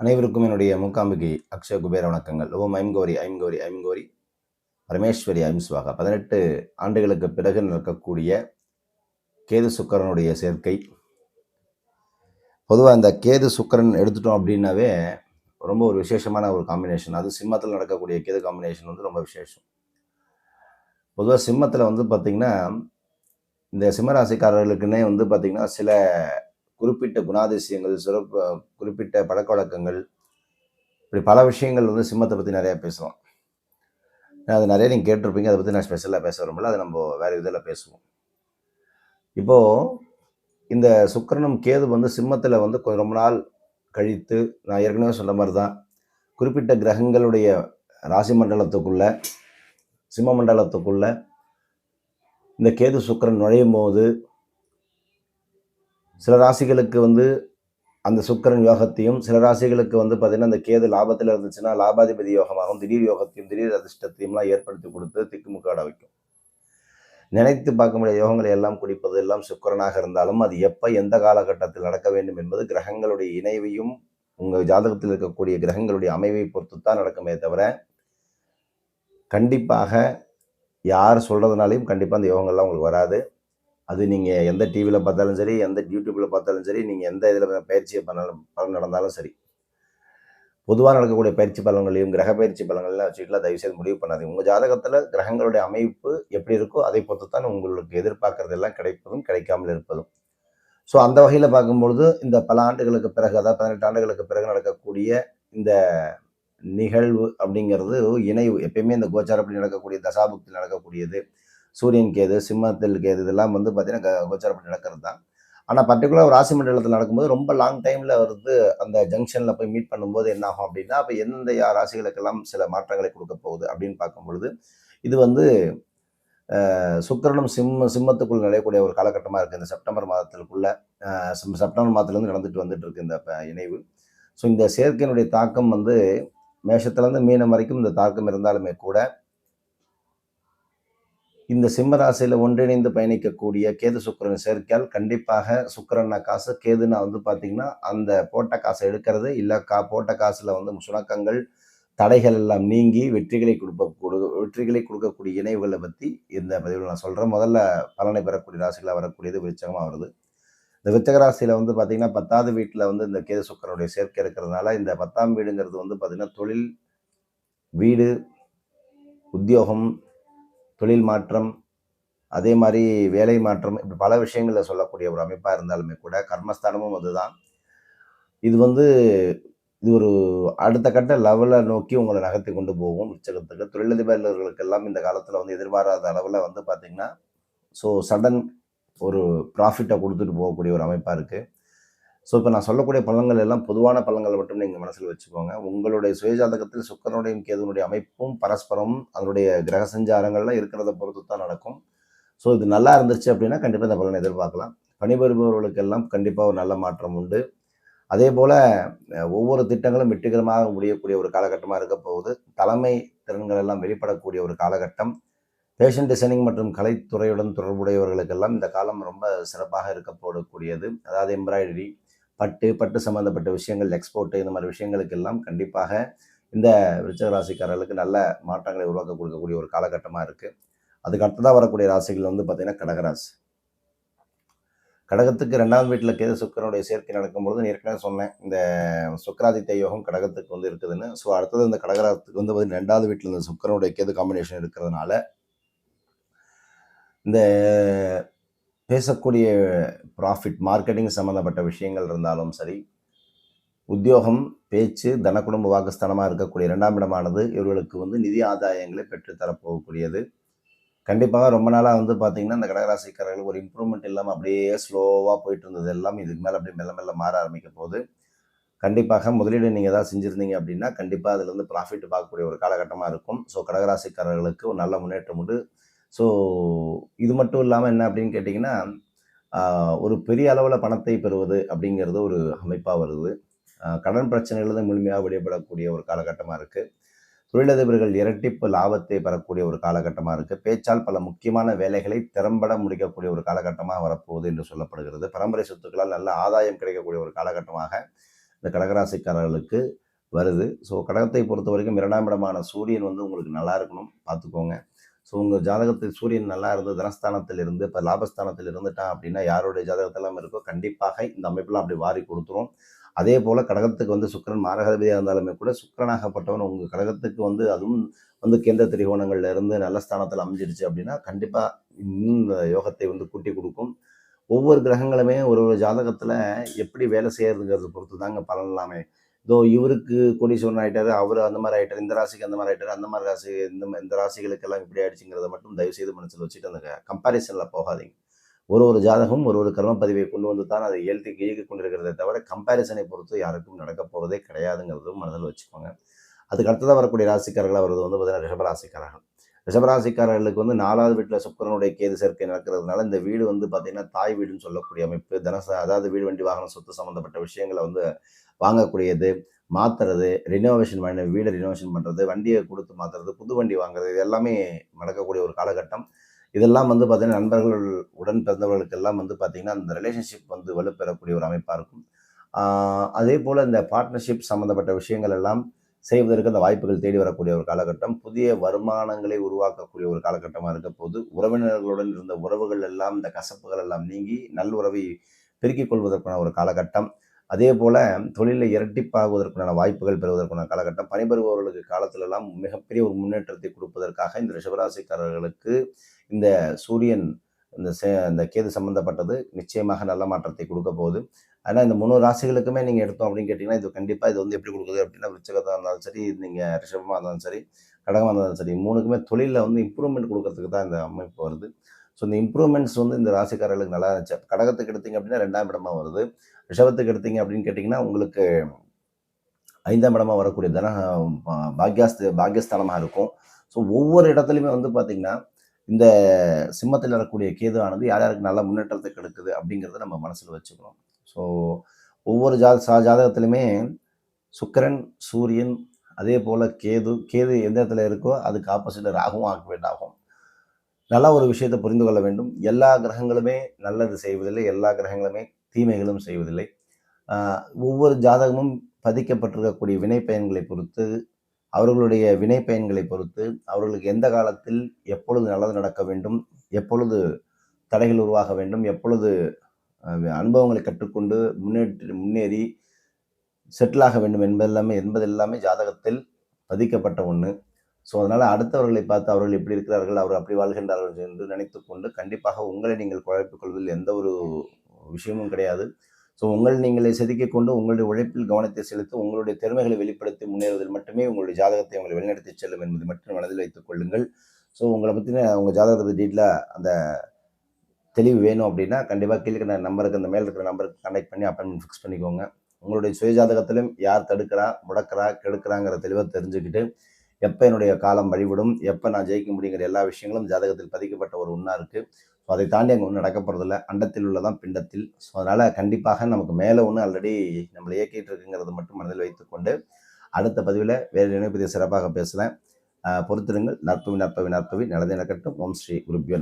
அனைவருக்கும் என்னுடைய மூக்காம்பிகை அக்ஷய குபேர வணக்கங்கள். ஓம் ஐம்கோரி ஐம்கோரி ஐம்கோரி பரமேஸ்வரி ஐம்ஸ்வாகா பதினெட்டு ஆண்டுகளுக்கு பிறகு நடக்கக்கூடிய கேது சுக்கரனுடைய சேர்க்கை. பொதுவாக இந்த கேது சுக்கரன் எடுத்துட்டோம் அப்படின்னாவே ரொம்ப ஒரு விசேஷமான ஒரு காம்பினேஷன் அது சிம்மத்தில் நடக்கக்கூடிய கேது காம்பினேஷன் வந்து ரொம்ப விசேஷம். பொதுவாக சிம்மத்தில் வந்து பார்த்திங்கன்னா இந்த சிம்மராசிக்காரர்களுக்குன்னே வந்து பார்த்திங்கன்னா சில குறிப்பிட்ட குணாதிசயங்கள் சிறப்பு குறிப்பிட்ட பழக்க வழக்கங்கள் இப்படி பல விஷயங்கள் வந்து சிம்மத்தை பற்றி நிறையா பேசுவோம் அது நிறைய நீங்கள் கேட்டிருப்பீங்க அதை பற்றி நான் ஸ்பெஷலாக பேச வரும்போது அதை நம்ம வேறு இதில் பேசுவோம். இப்போது இந்த சுக்கரனும் கேது வந்து சிம்மத்தில் வந்து கொஞ்சம் ரொம்ப நாள் கழித்து நான் ஏற்கனவே சொன்ன மாதிரி தான் குறிப்பிட்ட கிரகங்களுடைய ராசி மண்டலத்துக்குள்ள சிம்ம மண்டலத்துக்குள்ள இந்த கேது சுக்கிரன் நுழையும் போது சில ராசிகளுக்கு வந்து அந்த சுக்கிரன் யோகத்தையும் சில ராசிகளுக்கு வந்து பார்த்தீங்கன்னா அந்த கேது லாபத்தில் இருந்துச்சுன்னா லாபாதிபதி யோகமாகவும் திடீர் யோகத்தையும் திடீர் அதிர்ஷ்டத்தையும்லாம் ஏற்படுத்தி கொடுத்து திக்குமுக்காட வைக்கும். நினைத்து பார்க்க முடியாத யோகங்களை எல்லாம் குடிப்பது எல்லாம் சுக்கரனாக இருந்தாலும் அது எப்போ எந்த காலகட்டத்தில் நடக்க வேண்டும் என்பது கிரகங்களுடைய இணைவையும் உங்கள் ஜாதகத்தில் இருக்கக்கூடிய கிரகங்களுடைய அமைவை பொறுத்து தான் நடக்குமே தவிர கண்டிப்பாக யார் சொல்கிறதுனாலையும் கண்டிப்பாக அந்த யோகங்கள்லாம் உங்களுக்கு வராது. அது நீங்கள் எந்த டிவியில் பார்த்தாலும் சரி எந்த யூடியூப்பில் பார்த்தாலும் சரி நீங்கள் எந்த இதில் பயிற்சியை பண்ணாலும் பலன் நடந்தாலும் சரி. பொதுவாக நடக்கக்கூடிய பயிற்சி பலன்களையும் கிரக பயிற்சி பலன்கள்லாம் வச்சுக்கலாம் தயவுசெய்து முடிவு பண்ணாதீங்க. உங்கள் ஜாதகத்தில் கிரகங்களுடைய அமைப்பு எப்படி இருக்கோ அதை பொறுத்து தான் உங்களுக்கு எதிர்பார்க்கறதெல்லாம் கிடைப்பதும் கிடைக்காமல் இருப்பதும். ஸோ அந்த வகையில் பார்க்கும்பொழுது இந்த பல ஆண்டுகளுக்கு பிறகு அதாவது பதினெட்டு ஆண்டுகளுக்கு பிறகு நடக்கக்கூடிய இந்த நிகழ்வு அப்படிங்கிறது இணைவு. எப்பயுமே இந்த கோச்சாரப்படி நடக்கக்கூடிய தசாபுக்தி நடக்கக்கூடியது. சூரியன் கேது சிம்மத்தில் கேது இதெல்லாம் வந்து பார்த்தீங்கன்னா கோச்சாரப்படி நடக்கிறது தான் ஆனால் பர்டிகுலர் ராசி மண்டலத்தில் நடக்கும்போது ரொம்ப லாங் டைமில் வந்து அந்த ஜங்ஷனில் போய் மீட் பண்ணும்போது என்ன ஆகும் அப்படின்னா அப்போ எந்த ராசிகளுக்கெல்லாம் சில மாற்றங்களை கொடுக்க போகுது அப்படின்னு பார்க்கும் பொழுது இது வந்து சுக்கரனும் சிம்ம சிம்மத்துக்குள் நுழையக்கூடிய ஒரு காலகட்டமாக இருக்குது இந்த செப்டம்பர் மாதத்திற்குள்ள செப்டம்பர் மாதத்துலேருந்து நடந்துட்டு வந்துட்டு இருக்கு இந்த இணைவு. ஸோ இந்த சேர்க்கையினுடைய தாக்கம் வந்து மேஷத்துலேருந்து மீனம் வரைக்கும் இந்த தாக்கம் இருந்தாலுமே கூட இந்த சிம்மராசியில் ஒன்றிணைந்து பயணிக்கக்கூடிய கேது சுக்கரன் சேர்க்கையால் கண்டிப்பாக சுக்கரனை காசு கேதுனா வந்து பார்த்தீங்கன்னா அந்த போட்ட காசை எடுக்கிறது இல்லை கா போட்ட காசில் வந்து சுணக்கங்கள் தடைகள் எல்லாம் நீங்கி வெற்றிகளை கொடுக்க வெற்றிகளை கொடுக்கக்கூடிய இணைவுகளை பற்றி இந்த பதிவில் நான் சொல்கிறேன் முதல்ல பலனை பெறக்கூடிய ராசிகளாக வரக்கூடியது விருச்சகமாக வருது. இந்த விருச்சக ராசியில் வந்து பார்த்திங்கன்னா பத்தாவது வீட்டில் வந்து இந்த கேது சுக்கரனுடைய சேர்க்கை இருக்கிறதுனால இந்த பத்தாம் வீடுங்கிறது வந்து பார்த்திங்கன்னா தொழில் வீடு உத்தியோகம் தொழில் மாற்றம் அதே மாதிரி வேலை மாற்றம் இப்படி பல விஷயங்களில் சொல்லக்கூடிய ஒரு அமைப்பாக இருந்தாலுமே கூட கர்மஸ்தானமும் அதுதான். இது வந்து இது ஒரு அடுத்த கட்ட லெவலை நோக்கி உங்களை நகர்த்தி கொண்டு போகும் உச்சகத்துக்கு தொழிலதிபர்களுக்கெல்லாம் இந்த காலத்தில் வந்து எதிர்பாராத அளவில் வந்து பார்த்திங்கன்னா ஸோ சடன் ஒரு ப்ராஃபிட்டை கொடுத்துட்டு போகக்கூடிய ஒரு அமைப்பாக இருக்குது ஸோ இப்போ நான் சொல்லக்கூடிய பழங்கள் எல்லாம் பொதுவான பழங்களை மட்டும் நீங்கள் மனசில் வச்சுக்கோங்க. உங்களுடைய சுயஜாதகத்தில் சுக்கரனுடையும் கேதுனுடைய அமைப்பும் பரஸ்பரம் அதனுடைய கிரக சஞ்சாரங்கள்லாம் இருக்கிறத பொறுத்து தான் நடக்கும். ஸோ இது நல்லா இருந்துச்சு அப்படின்னா கண்டிப்பாக இந்த பலனை எதிர்பார்க்கலாம். பணிபுரிபவர்களுக்கெல்லாம் கண்டிப்பாக ஒரு நல்ல மாற்றம் உண்டு. அதே போல் ஒவ்வொரு திட்டங்களும் வெற்றிகரமாக முடியக்கூடிய ஒரு காலகட்டமாக இருக்க போகுது. தலைமை திறன்கள் எல்லாம் வெளிப்படக்கூடிய ஒரு காலகட்டம். ஃபேஷன் டிசைனிங் மற்றும் கலைத்துறையுடன் தொடர்புடையவர்களுக்கெல்லாம் இந்த காலம் ரொம்ப சிறப்பாக இருக்கப்படக்கூடியது அதாவது எம்ப்ராய்டரி பட்டு பட்டு சம்மந்தப்பட்ட விஷயங்கள் எக்ஸ்போர்ட்டு இந்த மாதிரி விஷயங்களுக்கெல்லாம் கண்டிப்பாக இந்த விருச்சக ராசிக்காரர்களுக்கு நல்ல மாற்றங்களை உருவாக்க கொடுக்கக்கூடிய ஒரு காலகட்டமாக இருக்குது அதுக்கு அடுத்ததாக வரக்கூடிய ராசிகள் வந்து பார்த்திங்கன்னா கடகராசி. கடகத்துக்கு ரெண்டாவது வீட்டில் கேது சுக்கரனுடைய சேர்க்கை நடக்கும்பொழுது ஏற்கனவே சொன்னேன் இந்த சுக்கராதித்த யோகம் கடகத்துக்கு வந்து இருக்குதுன்னு. ஸோ அடுத்தது இந்த கடகராத்துக்கு வந்து பார்த்திங்கன்னா ரெண்டாவது வீட்டில் இந்த சுக்கரனுடைய கேது காம்பினேஷன் இருக்கிறதுனால இந்த பேசக்கூடிய ப்ராஃபிட் மார்க்கெட்டிங் சம்மந்தப்பட்ட விஷயங்கள் இருந்தாலும் சரி உத்தியோகம் பேச்சு தனக்குடும்ப வாக்குஸ்தானமாக இருக்கக்கூடிய இரண்டாம் இடமானது இவர்களுக்கு வந்து நிதி ஆதாயங்களை பெற்றுத்தரப்போகக்கூடியது. கண்டிப்பாக ரொம்ப நாளாக வந்து பார்த்திங்கன்னா இந்த கடகராசிக்காரர்கள் ஒரு இம்ப்ரூவ்மெண்ட் இல்லாமல் அப்படியே ஸ்லோவாக போயிட்டு இருந்தது எல்லாம். இதுக்கு மேலே அப்படியே மெல்ல மெல்ல மாற ஆரம்பிக்க போது கண்டிப்பாக முதலீடு நீங்கள் ஏதாவது செஞ்சுருந்தீங்க அப்படின்னா கண்டிப்பாக அதில் வந்து ப்ராஃபிட் பார்க்கக்கூடிய ஒரு காலகட்டமாக இருக்கும். ஸோ கடகராசிக்காரர்களுக்கு ஒரு நல்ல முன்னேற்றம் உண்டு. ஸோ இது மட்டும் இல்லாமல் என்ன அப்படின்னு கேட்டிங்கன்னா ஒரு பெரிய அளவில் பணத்தை பெறுவது அப்படிங்கிறது ஒரு அமைப்பாக வருது. கடன் பிரச்சனைகள் தான் முழுமையாக விடுபடக்கூடிய ஒரு காலகட்டமாக இருக்குது தொழிலதிபர்கள் இரட்டிப்பு லாபத்தை பெறக்கூடிய ஒரு காலகட்டமாக இருக்குது பேச்சால் பல முக்கியமான வேலைகளை திறம்பட முடிக்கக்கூடிய ஒரு காலகட்டமாக வரப்போகுது என்று சொல்லப்படுகிறது. பரம்பரை சொத்துக்களால் நல்ல ஆதாயம் கிடைக்கக்கூடிய ஒரு காலகட்டமாக இந்த கடகராசிக்காரர்களுக்கு வருது. ஸோ கடகத்தை பொறுத்த வரைக்கும் இரண்டாம் இடமான சூரியன் வந்து உங்களுக்கு நல்லா இருக்கணும். பார்த்துக்கோங்க. ஸோ உங்கள் ஜாதகத்தில் சூரியன் நல்லா இருந்து தனஸ்தானத்தில் இருந்து இப்போ லாபஸ்தானத்தில் இருந்துட்டான் அப்படின்னா யாருடைய ஜாதகத்தெல்லாம் இருக்கோ கண்டிப்பாக இந்த அமைப்பெல்லாம் அப்படி வாரி கொடுத்துரும். அதே போல் கடகத்துக்கு வந்து சுக்கரன் மாரகதிபதியாக இருந்தாலுமே கூட சுக்கரனாகப்பட்டவன் உங்கள் கடகத்துக்கு வந்து அதுவும் வந்து கேந்திர திரிகோணங்கள்ல இருந்து நல்ல ஸ்தானத்தில் அமைஞ்சிருச்சு அப்படின்னா கண்டிப்பாக இந்த யோகத்தை வந்து கூட்டி கொடுக்கும். ஒவ்வொரு கிரகங்களுமே ஒரு ஒரு ஜாதகத்தில் எப்படி வேலை செய்யறதுங்கிறது பொறுத்து தாங்க பலன் எல்லாமே. இதோ இவருக்கு கோடீஸ்வரன் ஆகிட்டாரு அவர் அந்த மாதிரி ஆகிட்டார் இந்த ராசிக்கு அந்த மாதிரி ஆகிட்டார் அந்த மாதிரி ராசி இந்த இந்த ராசிகளுக்கெல்லாம் இப்படி ஆயிடுச்சுங்கிறத மட்டும் தயவுசெய்து மனசில் வச்சுட்டு அந்த கம்பாரிசனில் போகாதீங்க. ஒரு ஒரு ஜாதகம் ஒரு ஒரு கர்ம பதிவை கொண்டு வந்து தான் அதை எழுதி இயக்கி கொண்டிருக்கிறத தவிர கம்பாரிசனை பொறுத்து யாருக்கும் நடக்க போகிறதே கிடையாதுங்கிறதும் மனதில் வச்சுக்கோங்க. அதுக்கு அடுத்ததாக வரக்கூடிய ராசிக்காரர்களாக வருது வந்து பார்த்தீங்கன்னா ரிஷபராசிக்காரர்கள் ரிஷபராசிக்காரர்களுக்கு வந்து நாலாவது வீட்டில் சுக்கரனுடைய கேது சேர்க்கை நடக்கிறதுனால இந்த வீடு வந்து பார்த்தீங்கன்னா தாய் வீடுன்னு சொல்லக்கூடிய அமைப்பு தனச அதாவது வீடு வண்டி வாகனம் சொத்து சம்மந்தப்பட்ட விஷயங்களை வந்து வாங்கக்கூடியது மாற்றுறது ரினோவேஷன் பண்ண வீடை ரினோவேஷன் பண்ணுறது வண்டியை கொடுத்து மாற்றுறது புது வண்டி வாங்குறது இது எல்லாமே நடக்கக்கூடிய ஒரு காலகட்டம். இதெல்லாம் வந்து பார்த்தீங்கன்னா நண்பர்கள் உடன் பிறந்தவர்களுக்கெல்லாம் வந்து பார்த்திங்கன்னா அந்த ரிலேஷன்ஷிப் வந்து வலுப்பெறக்கூடிய ஒரு அமைப்பாக இருக்கும். அதே போல் இந்த பார்ட்னர்ஷிப் சம்மந்தப்பட்ட விஷயங்கள் எல்லாம் செய்வதற்கு அந்த வாய்ப்புகள் தேடி வரக்கூடிய ஒரு காலகட்டம். புதிய வருமானங்களை உருவாக்கக்கூடிய ஒரு காலகட்டமாக இருக்க போது உறவினர்களுடன் இருந்த உறவுகள் எல்லாம் இந்த கசப்புகள் எல்லாம் நீங்கி நல்லுறவை பெருக்கிக் கொள்வதற்கான ஒரு காலகட்டம். அதே போல் தொழிலில் இரட்டிப்பாகுவதற்கான வாய்ப்புகள் பெறுவதற்கான காலகட்டம். பணிபுரிபவர்களுக்கு காலத்திலெல்லாம் மிகப்பெரிய ஒரு முன்னேற்றத்தை கொடுப்பதற்காக இந்த ரிஷபராசிக்காரர்களுக்கு இந்த சூரியன் இந்த சே இந்த கேது சம்மந்தப்பட்டது நிச்சயமாக நல்ல மாற்றத்தை கொடுக்க போகுது. ஆனால் இந்த மூணு ராசிகளுக்குமே நீங்கள் எடுத்தோம் அப்படின்னு கேட்டிங்கன்னா இது கண்டிப்பாக இது வந்து எப்படி கொடுக்குது அப்படின்னா விருச்சகத்தாக இருந்தாலும் சரி நீங்கள் ரிஷபமாக இருந்தாலும் சரி கடகமாக இருந்தாலும் சரி மூணுக்குமே தொழிலில் வந்து இம்ப்ரூவ்மெண்ட் கொடுக்கறதுக்கு தான் இந்த அமைப்பு வருது. ஸோ இந்த இம்ப்ரூவ்மெண்ட்ஸ் வந்து இந்த ராசிக்காரர்களுக்கு நல்லா இருந்துச்சு. கடகத்துக்கு எடுத்தீங்க அப்படின்னா ரெண்டாம் இடமா வருது. ரிஷபத்துக்கு எடுத்தீங்க அப்படின்னு கேட்டிங்கன்னா உங்களுக்கு ஐந்தாம் இடமா வரக்கூடிய தன பாக்யாஸ்து பாக்யஸ்தானமாக இருக்கும். ஸோ ஒவ்வொரு இடத்துலையுமே வந்து பார்த்திங்கன்னா இந்த சிம்மத்தில் வரக்கூடிய கேதுவானது யார் யாருக்கு நல்ல முன்னேற்றத்தை கெடுக்குது அப்படிங்கிறத நம்ம மனசில் வச்சுக்கணும். ஸோ ஒவ்வொரு ஜா சா ஜாதகத்துலையுமே சுக்கரன் சூரியன் அதே போல் கேது கேது எந்த இடத்துல இருக்கோ அதுக்கு ஆப்போசிட்டில் ராகுவும் ஆக்குவேட் ஆகும் நல்லா ஒரு விஷயத்தை புரிந்து கொள்ள வேண்டும். எல்லா கிரகங்களுமே நல்லது செய்வதில்லை. எல்லா கிரகங்களுமே தீமைகளும் செய்வதில்லை. ஒவ்வொரு ஜாதகமும் பதிக்கப்பட்டிருக்கக்கூடிய வினை பயன்களை பொறுத்து அவர்களுடைய வினை பயன்களை பொறுத்து அவர்களுக்கு எந்த காலத்தில் எப்பொழுது நல்லது நடக்க வேண்டும் எப்பொழுது தடைகள் உருவாக வேண்டும் எப்பொழுது அனுபவங்களை கற்றுக்கொண்டு முன்னேற்றி முன்னேறி செட்டிலாக வேண்டும் என்பதெல்லாமே என்பதெல்லாமே ஜாதகத்தில் பதிக்கப்பட்ட ஒன்று ஸோ அதனால் அடுத்தவர்களை பார்த்து அவர்கள் எப்படி இருக்கிறார்கள் அவர் அப்படி வாழ்கின்றார்கள் என்று நினைத்து கொண்டு கண்டிப்பாக உங்களை நீங்கள் குழப்பிக் கொள்வதில் எந்த ஒரு விஷயமும் கிடையாது. ஸோ உங்கள் நீங்களை செதுக்கிக் கொண்டு உங்களுடைய உழைப்பில் கவனத்தை செலுத்தி உங்களுடைய திறமைகளை வெளிப்படுத்தி முன்னேறுவதில் மட்டுமே உங்களுடைய ஜாதகத்தை உங்களை வழிநடத்தி செல்லும் என்பதை மட்டும் மனதில் வைத்துக் கொள்ளுங்கள். ஸோ உங்களை பற்றின உங்கள் ஜாதகத்தை டீட்டெயிலாக அந்த தெளிவு வேணும் அப்படின்னா கண்டிப்பாக கீழே இருக்கிற நம்பருக்கு அந்த மேல் இருக்கிற நம்பருக்கு கனெக்ட் பண்ணி அப்பாயின்மெண்ட் ஃபிக்ஸ் பண்ணிக்கோங்க. உங்களுடைய சுயஜாதகத்திலும் யார் தடுக்கிறா முடக்கிறா கெடுக்கிறாங்கிற தெளிவாக தெரிஞ்சுக்கிட்டு எப்போ என்னுடைய காலம் வழிவிடும் எப்போ நான் ஜெயிக்க முடியுங்கிற எல்லா விஷயங்களும் ஜாதகத்தில் பதிக்கப்பட்ட ஒரு ஒன்றா இருக்குது ஸோ அதை தாண்டி அங்கே ஒன்றும் நடக்க போகிறதில்ல அண்டத்தில் உள்ளதான் பிண்டத்தில். ஸோ அதனால் கண்டிப்பாக நமக்கு மேலே ஒன்று ஆல்ரெடி நம்மளை இயக்கிட்டு இருக்குங்கிறது மட்டும் மனதில் வைத்துக்கொண்டு அடுத்த பதிவில் வேறு நினைப்பதை சிறப்பாக பேசுகிறேன் பொறுத்திருங்கள். நற்பவி நற்பவி நற்பவி. நல்லதே நடக்கட்டும். ஓம் ஸ்ரீ குருப்பியோ